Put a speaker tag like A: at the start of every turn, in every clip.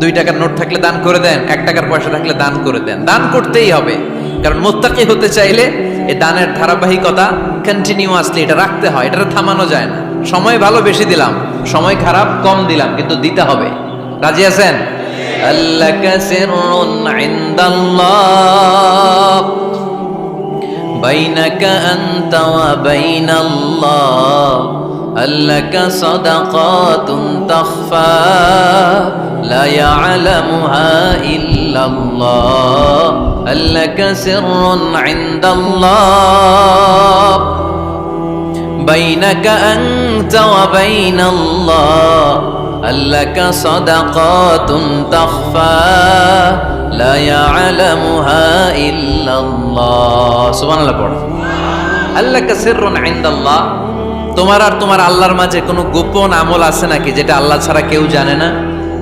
A: দুই টাকার নোট থাকলে দান করে দেন এক টাকার পয়সা থাকলে দান করে দেন দান করতেই হবে কারণ মোত্তাকি হতে চাইলে এই দানের ধারাবাহিকতা কন্টিনিউয়াসলি এটা রাখতে হয় এটা থামানো যায় না সময় ভালো বেশি দিলাম সময় খারাপ কম দিলাম কিন্তু দিতে হবে রাজি আছেন আল্লাহ কাসিরুন ইনদাল্লাহ بينك أنت وبين الله هل لك صدقات تخفى لا يعلمها إلا الله هل لك سر عند الله بينك أنت وبين الله هل لك صدقات تخفى لا يعلمها إلا الله سبحان الله পড়ো আল্লাহ কাসিরুন ইনদাল্লাহ তোমার আর তোমার আল্লাহর মাঝে কোনো গোপন আমল আছে নাকি যেটা আল্লাহ ছাড়া কেউ জানে না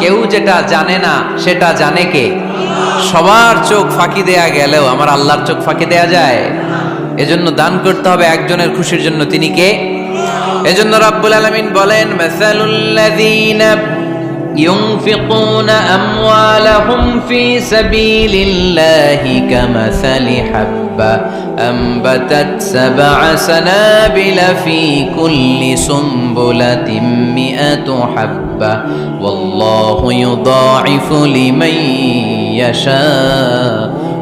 A: কেউ যেটা জানে না সেটা জানে কে সবার চোখ ফাঁকি দেয়া গেলেও আমার আল্লাহর চোখ ফাঁকি দেয়া যায় এজন্য দান করতে হবে একজনের খুশির জন্য তিনি কে এজন্য রাব্বুল আলামিন বলেন মাসালুল্লাযীনা ينفقون أموالهم في سبيل الله كمثل حبة أنبتت سبع سنابل في كل سنبلة مئة حبة মাহাব্বা ওয়াল্লাহু ইউদাইফু লিমান ইয়াশা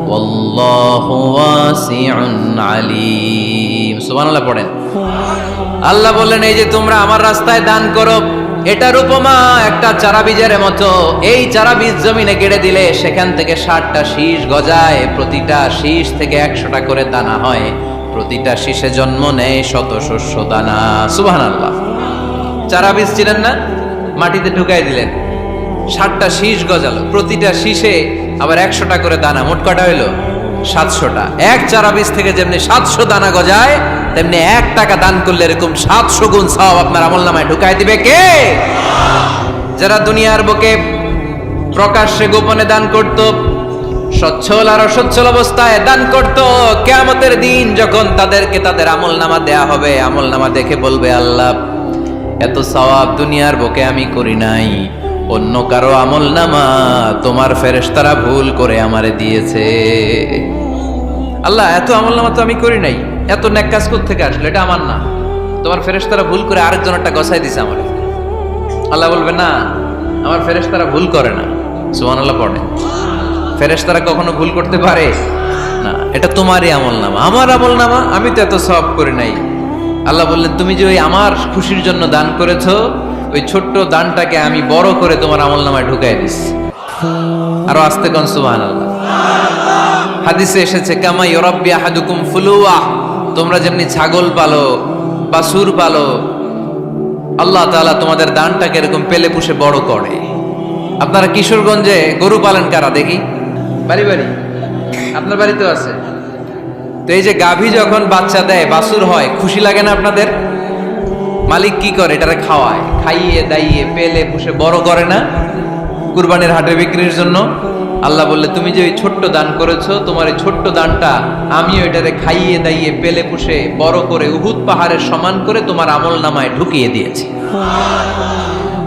A: ওয়াল্লাহু ওয়াসিউন আলীম সুবহানাল্লাহ পড়েন। আল্লাহ বললেন, এই যে তোমরা আমার রাস্তায় দান করো, এটার উপমা একটা চারা বীজের মতো। এই চারা বীজ জমিনে গেড়ে দিলে সেখান থেকে ষাটটা শীষ গজায়, প্রতিটা শীষ থেকে একশোটা করে দানা হয়। প্রতিটা শীষে জন্ম নেয় শত শস্য দানা। সুবাহ আল্লাহ চারা বীজ ছিলেন না? মাটিতে ঢুকাই দিলেন। ষাটটা শীষ গজালো। প্রতিটা শীষে আবার একশোটা করে দানা। মোট কটা হইল? সাতশোটা। এক চারা বীজ থেকে যেমনি সাতশো দানা গজায়, তেমনি এক টাকা দান করলে এরকম সাতশো গুণ সব আপনার আমল নামায় ঢুকাই দিবে কে? যারা দুনিয়ার বুকে প্রকাশ্যে গোপনে দান করত, সচ্ছল আর অসচ্ছল অবস্থায় দান করত, কেয়ামতের দিন যখন তাদেরকে তাদের আমল নামা দেয়া হবে, আমল নামা দেখে বলবে আল্লাহ এত সওয়াব দুনিয়ার বুকে আমি করি নাই। অন্য কারও আমল নামা তোমার ফেরেশতারা ভুল করে আমারে দিয়েছে। আল্লাহ, এত আমল নামা তো আমি করি নাই। এত ন্যাক কাজ থেকে আসলো? এটা আমার না। তোমার ফেরেশতারা ভুল করে আরেকজন একটা গসাই দিছে আমার। আল্লাহ বলবে, না, আমার ফেরেশতারা ভুল করে না। সুমান আল্লাহ পড়ে। ফেরেশতারা কখনো ভুল করতে পারে? না, এটা তোমারই আমল নামা। আমার আমল নামা আমি তো এত সব করি নাই। আল্লাহ বললেন, তুমি যে ওই আমার খুশির জন্য দান করেছ, ওই ছোট্ট দানটাকে আমি বড় করে তোমার আমল নামায় ঢুকাই দিস আরও আস্তে কন সুবাহ আল্লাহ হাদিসে এসেছে, কামা ইউরাব্বি আহাদুকুম ফুলুয়া। তোমরা যেমনি ছাগল পালো বাসুর পালো, আল্লাহ তাআলা তোমাদের দানটাকে এরকম পেলে পুষে বড় করে। আপনারা কিশোরগঞ্জে গরু পালন কারা? দেখি। বাড়ি বাড়ি। আপনার বাড়িতেও আছে? তো এই যে গাভী যখন বাচ্চা দেয় বাসুর হয়, খুশি লাগে না আপনাদের? মালিক কি করে? এটারে খাওয়ায়, খাইয়ে, দাইয়ে, পেলে, পুষে, বড় করে না? কুরবানির হাটে বিক্রির জন্য? আল্লাহ বললে, তুমি যে ওই ছোট্ট দান করেছ, তোমার এই ছোট্ট দানটা আমি ওইটারে খাইয়ে, দাইয়ে, পেলে, পুষে, বড় করে উহুদ পাহাড়ের সমান করে তোমার আমল নামায় ঢুকিয়ে দিয়েছি।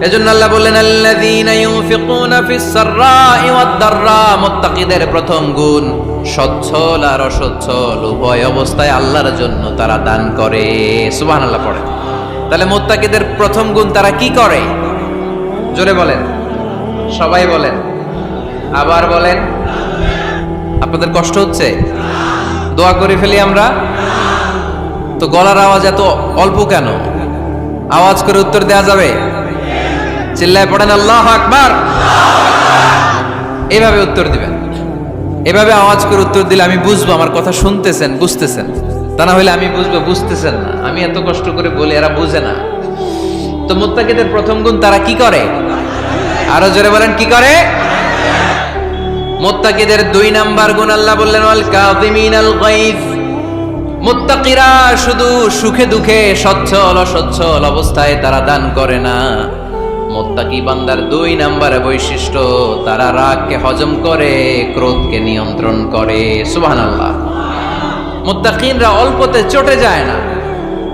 A: এজন্য আল্লাহ বললেন, আল্লাযীনা ইউনফিকুনা ফিস সাররাই ওয়াদ দাররা মুত্তাকিদের প্রথম গুণ, সচ্ছল আর অসচ্ছল, উভয় অবস্থায় আল্লাহর জন্য তারা দান করে। সুবহানাল্লাহ পড়ে। তাহলে মুত্তাকিদের প্রথম গুণ তারা কি করে? জোরে বলেন। সবাই বলেন। আবার বলেন। আপনাদের কষ্ট হচ্ছে? দোয়া করে ফেলি আমরা? তো গলার আওয়াজ এত অল্প কেন? আওয়াজ করে উত্তর দেয়া যাবে? চিল্লায় পড়েন, আল্লাহ আকবার। এভাবে উত্তর দিবেন। এভাবে আওয়াজ করে উত্তর দিলে আমি বুঝব, আমার কথা শুনতেছেন, বুঝতেছেন। তা না হলে আমি বুঝব, বুঝতেছেন না। আমি এত কষ্ট করে বলি, এরা বুঝে না। তো মুত্তাকিদের প্রথম গুণ তারা কি করে? আরও জোরে বলেন, কি করে? মুত্তাকিদের দুই নাম্বার গুণ আল্লাহ বললেন, ওয়াল কাযিমিনাল গাইজ মুত্তাকিরা শুধু সুখে দুঃখে, সচ্ছল অসচ্ছল অবস্থায় তারা দান করে না। মোত্তাকি বান্দার দুই নাম্বার বৈশিষ্ট্য, তারা রাগকে হজম করে, ক্রোধকে নিয়ন্ত্রণ করে। সুবহানাল্লাহ। মুত্তাকিনরা অল্পতে চটে যায় না।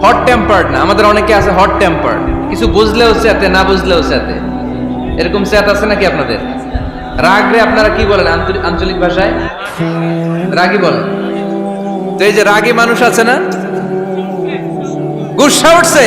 A: হট টেম্পার্ড না। আমাদের অনেকে আছে হট টেম্পার্ড কিছু বুঝলেও চেতে, না বুঝলেও চেতে। এরকম চেত আছে নাকি আপনাদের? রাগ রে আপনারা কি বলেন? আঞ্চলিক ভাষায়? রাগই বলেন। তো এই যে রাগী মানুষ আছে না? গুসা উঠছে।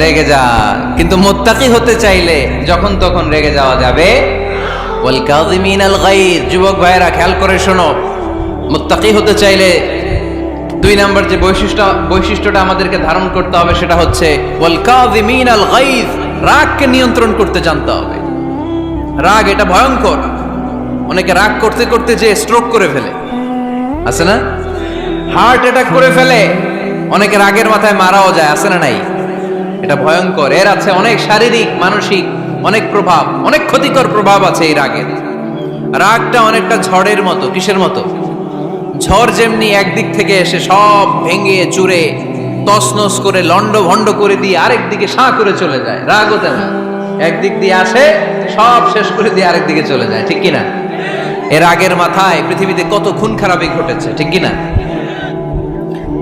A: রেগে যান কিন্তু মোত্তাকি হতে চাইলে যখন তখন রেগে যাওয়া যাবে। ওয়াল কাযিমিন আল গাইর যুবক ভাইরা খেয়াল করে শোনো। মোত্তাকি হতে চাইলে দুই নাম্বার যে বৈশিষ্ট্য, বৈশিষ্ট্যটা আমাদেরকে ধারণ করতে হবে সেটা হচ্ছে ওয়াল কাযিমিন আল গাইজ রাগকে নিয়ন্ত্রণ করতে জানতে হবে। রাগ এটা ভয়ঙ্কর। অনেকে রাগ করতে করতে যে স্ট্রোক করে ফেলে। আছে না? হার্ট অ্যাটাক করে ফেলে। অনেকে রাগের মাথায় মারাও যায়, আছে না নাই? এটা ভয়ঙ্কর। এর আছে অনেক শারীরিক, মানসিক, অনেক প্রভাব, অনেক ক্ষতিকর প্রভাব আছে এই রাগের। রাগটা অনেকটা ঝড়ের মতো, কিসের মতো? ঝড় যেমনি একদিক থেকে এসে সব ভেঙে, চুরে, তছনছ করে লন্ড ভন্ড করে দিয়ে আরেক দিকে সাঁ করে চলে যায়। রাগও তেমন। একদিক দিয়ে আসে, সব শেষ করে দিয়ে আরেক দিকে চলে যায়, ঠিক কিনা? এর আগের মাথায় পৃথিবীতে কত খুন খারাপই ঘটেছে, ঠিক কিনা?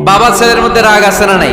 A: বাবা ছেলের মধ্যে রাগ আছে না নাই?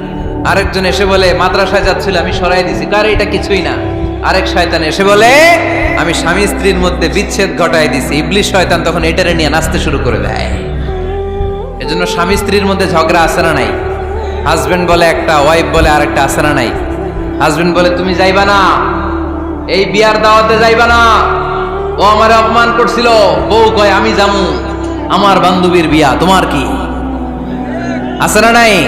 A: আরেকজন এসে বলে, মাদ্রাসায় যাচ্ছিল, আমি সরাই দিছি। কার, এটা কিছুই না। আরেক শয়তান এসে বলে, আমি স্বামী স্ত্রীর মধ্যে বিচ্ছেদ ঘটাই দিছি। ইবলিশ শয়তান তখন এটারে নিয়ে নাচতে শুরু করে দেয়। এজন্য স্বামী স্ত্রীর মধ্যে ঝগড়া আছে না নাই? হাজবেন্ড বলে একটা, ওয়াইফ বলে আরেকটা আছে না নাই? হাজবেন্ড বলে, তুমি যাইবা না। এই বিয়ার দাওয়াতে যাইবা না। ও আমার অপমান করছিল। বউ কয়, আমি যামু। আমার বান্ধবীর বিয়া, তোমার কি? আছে না নাই?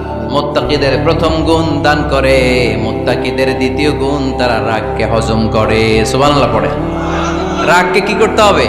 A: মুত্তাকিদের প্রথম গুণ দান করে, মোত্তাকিদের দ্বিতীয় গুণ তারা রাগকে হজম করে। সুবহানাল্লাহ পড়ে। রাগকে কি করতে হবে?